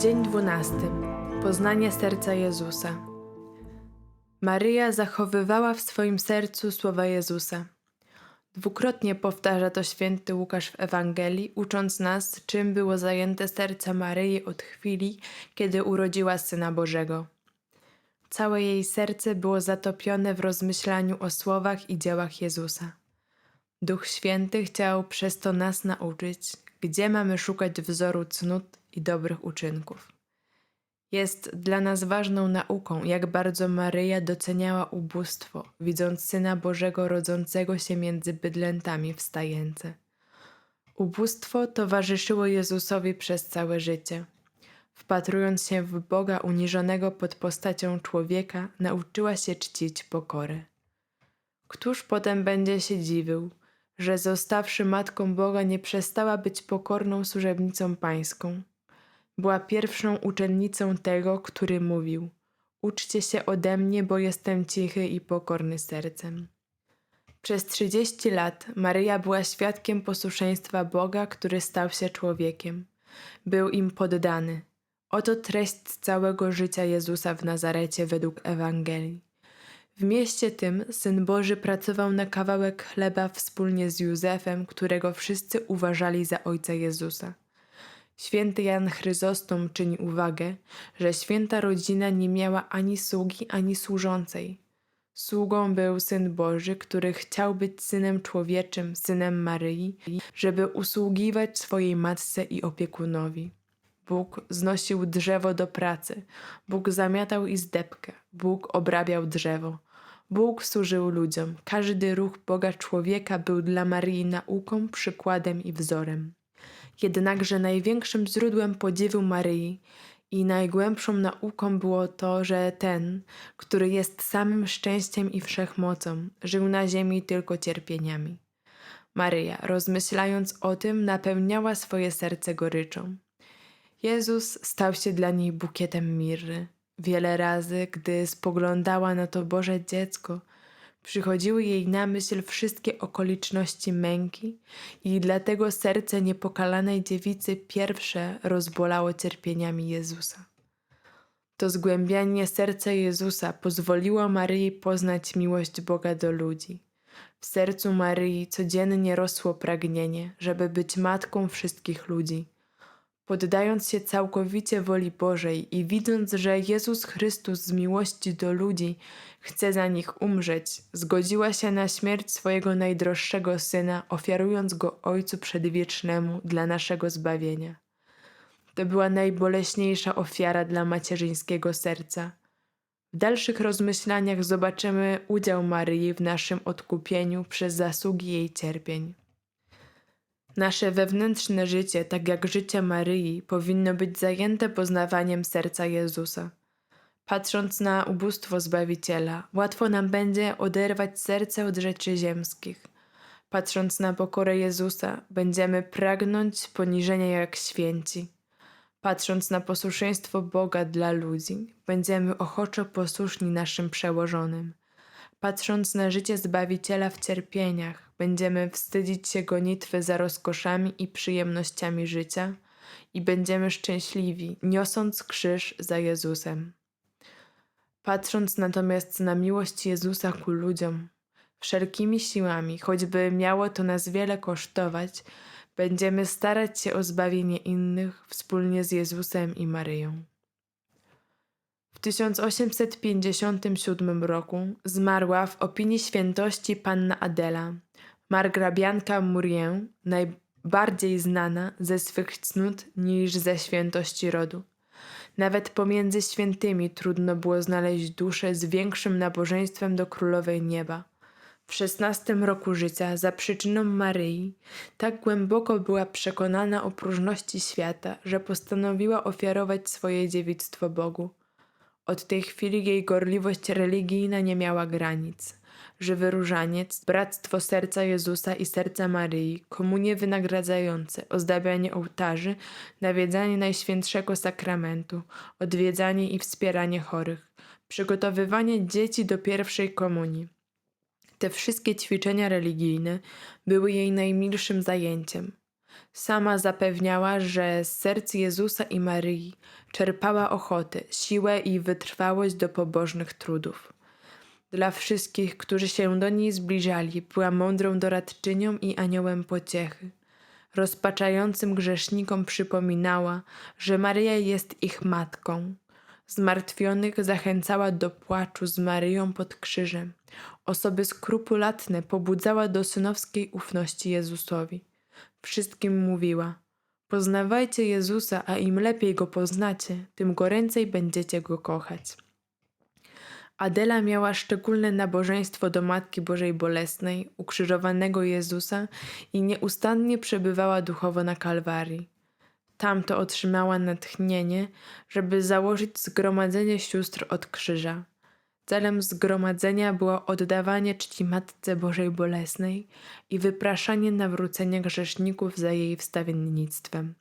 Dzień dwunasty. Poznanie serca Jezusa. Maryja zachowywała w swoim sercu słowa Jezusa. Dwukrotnie powtarza to święty Łukasz w Ewangelii, ucząc nas, czym było zajęte serce Maryi od chwili, kiedy urodziła Syna Bożego. Całe jej serce było zatopione w rozmyślaniu o słowach i dziełach Jezusa. Duch Święty chciał przez to nas nauczyć, gdzie mamy szukać wzoru cnót i dobrych uczynków. Jest dla nas ważną nauką, jak bardzo Maryja doceniała ubóstwo, widząc Syna Bożego rodzącego się między bydlętami w stajence. Ubóstwo towarzyszyło Jezusowi przez całe życie. Wpatrując się w Boga uniżonego pod postacią człowieka, nauczyła się czcić pokorę. Któż potem będzie się dziwił, że zostawszy matką Boga nie przestała być pokorną służebnicą pańską? Była pierwszą uczennicą tego, który mówił: Uczcie się ode mnie, bo jestem cichy i pokorny sercem. Przez trzydzieści lat Maryja była świadkiem posłuszeństwa Boga, który stał się człowiekiem. Był im poddany. Oto treść całego życia Jezusa w Nazarecie według Ewangelii. W mieście tym Syn Boży pracował na kawałek chleba wspólnie z Józefem, którego wszyscy uważali za ojca Jezusa. Święty Jan Chryzostom czyni uwagę, że święta rodzina nie miała ani sługi, ani służącej. Sługą był Syn Boży, który chciał być Synem Człowieczym, Synem Maryi, żeby usługiwać swojej matce i opiekunowi. Bóg znosił drzewo do pracy, Bóg zamiatał i zdepkę, Bóg obrabiał drzewo. Bóg służył ludziom. Każdy ruch Boga człowieka był dla Maryi nauką, przykładem i wzorem. Jednakże największym źródłem podziwu Maryi i najgłębszą nauką było to, że ten, który jest samym szczęściem i wszechmocą, żył na ziemi tylko cierpieniami. Maryja, rozmyślając o tym, napełniała swoje serce goryczą. Jezus stał się dla niej bukietem mirry. Wiele razy, gdy spoglądała na to Boże dziecko, przychodziły jej na myśl wszystkie okoliczności męki i dlatego serce niepokalanej dziewicy pierwsze rozbolało cierpieniami Jezusa. To zgłębianie serca Jezusa pozwoliło Maryi poznać miłość Boga do ludzi. W sercu Maryi codziennie rosło pragnienie, żeby być matką wszystkich ludzi poddając się całkowicie woli Bożej i widząc, że Jezus Chrystus z miłości do ludzi chce za nich umrzeć, zgodziła się na śmierć swojego najdroższego syna, ofiarując go Ojcu Przedwiecznemu dla naszego zbawienia. To była najboleśniejsza ofiara dla macierzyńskiego serca. W dalszych rozmyślaniach zobaczymy udział Maryi w naszym odkupieniu przez zasługi jej cierpień. Nasze wewnętrzne życie, tak jak życie Maryi, powinno być zajęte poznawaniem serca Jezusa. Patrząc na ubóstwo Zbawiciela, łatwo nam będzie oderwać serce od rzeczy ziemskich. Patrząc na pokorę Jezusa, będziemy pragnąć poniżenia jak święci. Patrząc na posłuszeństwo Boga dla ludzi, będziemy ochoczo posłuszni naszym przełożonym. Patrząc na życie Zbawiciela w cierpieniach, będziemy wstydzić się gonitwy za rozkoszami i przyjemnościami życia i będziemy szczęśliwi, niosąc krzyż za Jezusem. Patrząc natomiast na miłość Jezusa ku ludziom, wszelkimi siłami, choćby miało to nas wiele kosztować, będziemy starać się o zbawienie innych wspólnie z Jezusem i Maryją. W 1857 roku zmarła w opinii świętości panna Adela, margrabianka Murien, najbardziej znana ze swych cnót niż ze świętości rodu. Nawet pomiędzy świętymi trudno było znaleźć duszę z większym nabożeństwem do królowej nieba. W szesnastym roku życia, za przyczyną Maryi, tak głęboko była przekonana o próżności świata, że postanowiła ofiarować swoje dziewictwo Bogu. Od tej chwili jej gorliwość religijna nie miała granic. Żywy różaniec, bractwo serca Jezusa i serca Maryi, komunie wynagradzające, ozdabianie ołtarzy, nawiedzanie Najświętszego Sakramentu, odwiedzanie i wspieranie chorych, przygotowywanie dzieci do pierwszej komunii. Te wszystkie ćwiczenia religijne były jej najmilszym zajęciem. Sama zapewniała, że z serc Jezusa i Maryi czerpała ochotę, siłę i wytrwałość do pobożnych trudów. Dla wszystkich, którzy się do niej zbliżali, była mądrą doradczynią i aniołem pociechy. Rozpaczającym grzesznikom przypominała, że Maryja jest ich matką. Zmartwionych zachęcała do płaczu z Maryją pod krzyżem. Osoby skrupulatne pobudzała do synowskiej ufności Jezusowi. Wszystkim mówiła: Poznawajcie Jezusa, a im lepiej go poznacie, tym goręcej będziecie go kochać. Adela miała szczególne nabożeństwo do Matki Bożej Bolesnej, ukrzyżowanego Jezusa i nieustannie przebywała duchowo na Kalwarii. Tamto otrzymała natchnienie, żeby założyć zgromadzenie sióstr od krzyża. Celem zgromadzenia było oddawanie czci Matce Bożej Bolesnej i wypraszanie nawrócenia grzeszników za jej wstawiennictwem.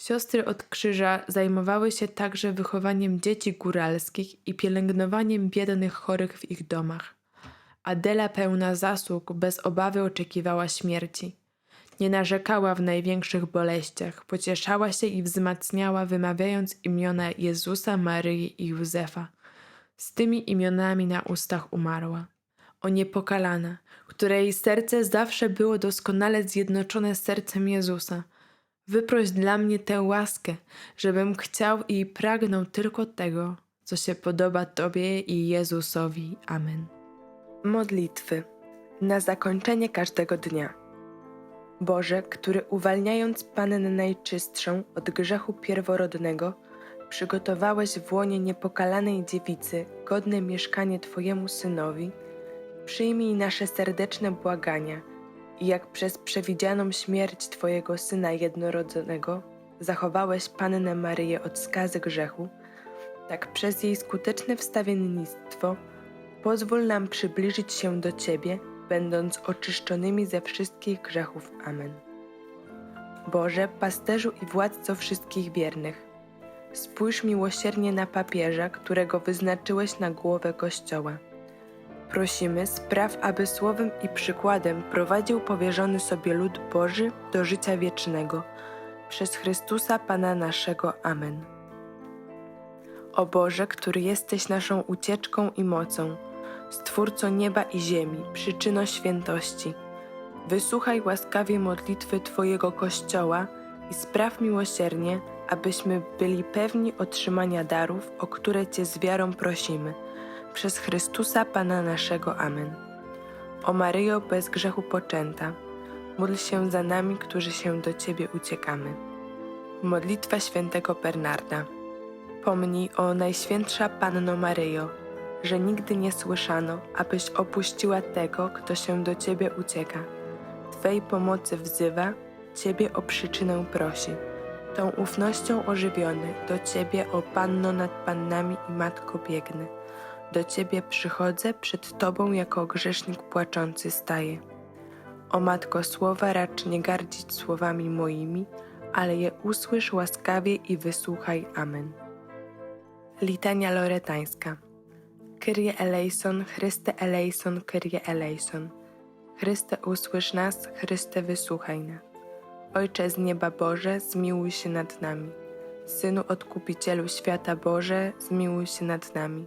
Siostry od krzyża zajmowały się także wychowaniem dzieci góralskich i pielęgnowaniem biednych chorych w ich domach. Adela pełna zasług bez obawy oczekiwała śmierci. Nie narzekała w największych boleściach, pocieszała się i wzmacniała, wymawiając imiona Jezusa, Maryi i Józefa. Z tymi imionami na ustach umarła. O niepokalana, której serce zawsze było doskonale zjednoczone z sercem Jezusa. Wyproś dla mnie tę łaskę, żebym chciał i pragnął tylko tego, co się podoba Tobie i Jezusowi. Amen. Modlitwy na zakończenie każdego dnia. Boże, który uwalniając Pannę Najczystszą od grzechu pierworodnego, przygotowałeś w łonie niepokalanej dziewicy godne mieszkanie Twojemu Synowi, przyjmij nasze serdeczne błagania i jak przez przewidzianą śmierć Twojego Syna jednorodzonego zachowałeś Pannę Maryję od skazy grzechu, tak przez jej skuteczne wstawiennictwo pozwól nam przybliżyć się do Ciebie, będąc oczyszczonymi ze wszystkich grzechów. Amen. Boże, pasterzu i władco wszystkich wiernych, spójrz miłosiernie na papieża, którego wyznaczyłeś na głowę Kościoła. Prosimy, spraw, aby słowem i przykładem prowadził powierzony sobie lud Boży do życia wiecznego. Przez Chrystusa Pana naszego. Amen. O Boże, który jesteś naszą ucieczką i mocą, Stwórco nieba i ziemi, przyczyno świętości, wysłuchaj łaskawie modlitwy Twojego Kościoła i spraw miłosiernie, abyśmy byli pewni otrzymania darów, o które Cię z wiarą prosimy. Przez Chrystusa Pana naszego. Amen. O Maryjo bez grzechu poczęta, módl się za nami, którzy się do Ciebie uciekamy. Modlitwa świętego Bernarda. Pomnij o Najświętsza Panno Maryjo, że nigdy nie słyszano, abyś opuściła tego, kto się do Ciebie ucieka. Twej pomocy wzywa, Ciebie o przyczynę prosi. Tą ufnością ożywiony, do Ciebie, o Panno nad Pannami i Matko biegnę. Do Ciebie przychodzę, przed Tobą jako grzesznik płaczący staję. O Matko słowa racz nie gardzić słowami moimi, ale je usłysz łaskawie i wysłuchaj. Amen. Litania Loretańska Kyrie eleison, Chryste eleison, Kyrie eleison. Chryste usłysz nas, Chryste wysłuchaj nas. Ojcze z nieba Boże, zmiłuj się nad nami. Synu Odkupicielu świata Boże, zmiłuj się nad nami.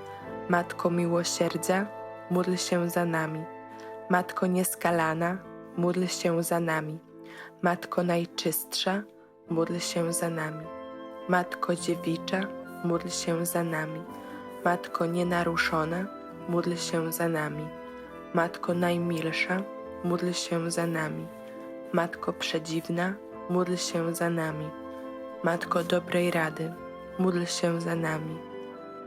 Matko miłosierdzia, módl się za nami. Matko nieskalana, módl się za nami. Matko najczystsza, módl się za nami. Matko dziewicza, módl się za nami. Matko nienaruszona, módl się za nami. Matko najmilsza, módl się za nami. Matko przedziwna, módl się za nami. Matko dobrej rady, módl się za nami.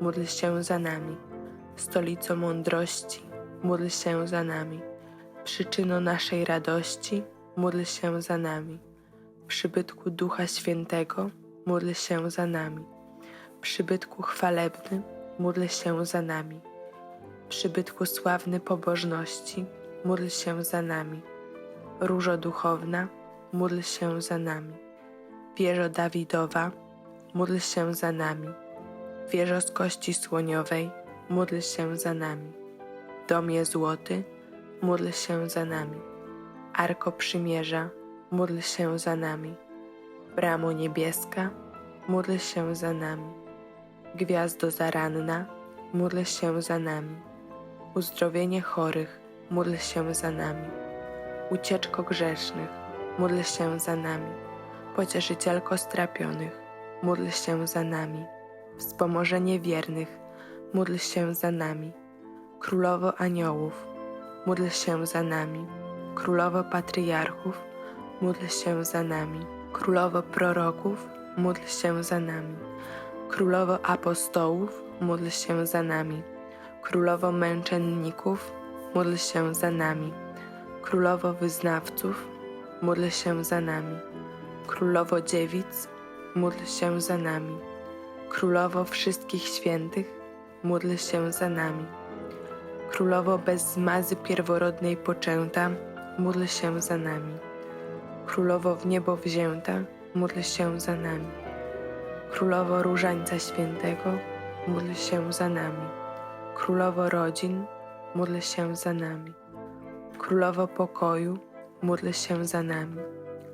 módl się za nami. Stolico mądrości, módl się za nami. Przyczyno naszej radości, módl się za nami. Przybytku Ducha Świętego, módl się za nami. Przybytku chwalebny, módl się za nami. Przybytku sławny pobożności, módl się za nami. Różo duchowna, módl się za nami. Wieżo Dawidowa, módl się za nami. Wieżo z kości słoniowej, módl się za nami. Domie złoty, módl się za nami. Arko przymierza, módl się za nami. Bramo niebieska, módl się za nami. Gwiazdo zaranna, módl się za nami. Uzdrowienie chorych, módl się za nami. Ucieczko grzesznych, módl się za nami. Pocieszycielko strapionych, módl się za nami. Wspomożenie wiernych, módl się za nami. Królowo aniołów, módl się za nami. Królowo patriarchów, módl się za nami. Królowo proroków, módl się za nami. Królowo apostołów, módl się za nami. Królowo męczenników, módl się za nami. Królowo wyznawców, módl się za nami. Królowo dziewic, módl się za nami. Królowo wszystkich świętych, módl się za nami. Królowo bez zmazy pierworodnej poczęta, módl się za nami. Królowo w niebo wzięta, módl się za nami. Królowo Różańca Świętego, módl się za nami. Królowo rodzin, módl się za nami. Królowo pokoju, módl się za nami.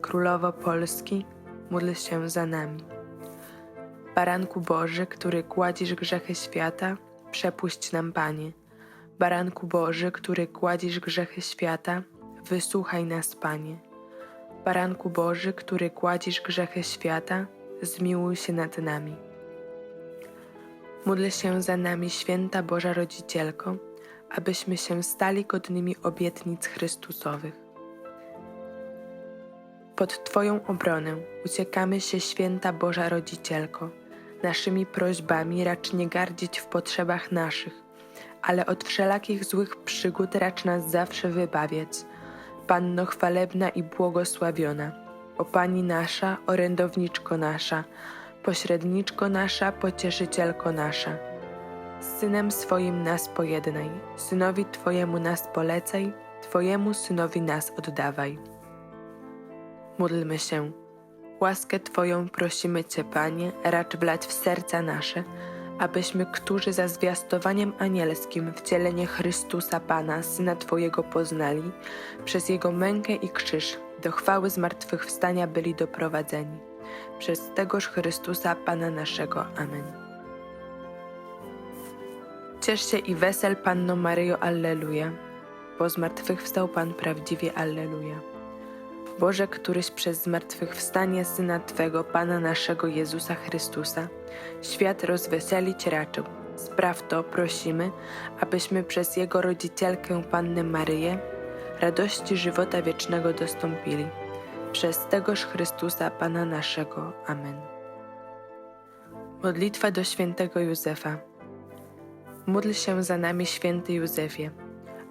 Królowo Polski, módl się za nami. Baranku Boży, który gładzisz grzechy świata, przepuść nam, Panie. Baranku Boży, który gładzisz grzechy świata, wysłuchaj nas, Panie. Baranku Boży, który gładzisz grzechy świata, zmiłuj się nad nami. Módl się za nami, święta Boża Rodzicielko, abyśmy się stali godnymi obietnic Chrystusowych. Pod Twoją obronę uciekamy się, święta Boża Rodzicielko. Naszymi prośbami racz nie gardzić w potrzebach naszych, ale od wszelakich złych przygód racz nas zawsze wybawiać. Panno chwalebna i błogosławiona, o Pani nasza, orędowniczko nasza, pośredniczko nasza, pocieszycielko nasza. Z Synem swoim nas pojednaj, Synowi Twojemu nas polecaj, Twojemu Synowi nas oddawaj. Módlmy się. Łaskę Twoją prosimy Cię, Panie, racz wlać w serca nasze, abyśmy, którzy za zwiastowaniem anielskim wcielenie Chrystusa Pana, Syna Twojego poznali, przez Jego mękę i krzyż do chwały zmartwychwstania byli doprowadzeni. Przez tegoż Chrystusa Pana naszego. Amen. Ciesz się i wesel, Panno Maryjo, Alleluja, bo zmartwychwstał Pan prawdziwie, Alleluja. Boże, któryś przez zmartwychwstanie Syna Twego, Pana naszego Jezusa Chrystusa, świat rozweselić raczył. Spraw to, prosimy, abyśmy przez Jego rodzicielkę Pannę Maryję radości żywota wiecznego dostąpili. Przez tegoż Chrystusa Pana naszego. Amen. Modlitwa do świętego Józefa. Módl się za nami, święty Józefie,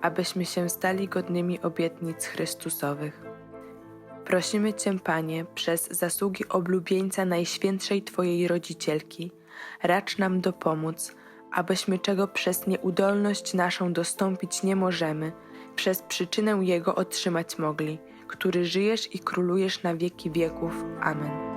abyśmy się stali godnymi obietnic Chrystusowych. Prosimy Cię, Panie, przez zasługi oblubieńca Najświętszej Twojej Rodzicielki, racz nam dopomóc, abyśmy czego przez nieudolność naszą dostąpić nie możemy, przez przyczynę Jego otrzymać mogli, który żyjesz i królujesz na wieki wieków. Amen.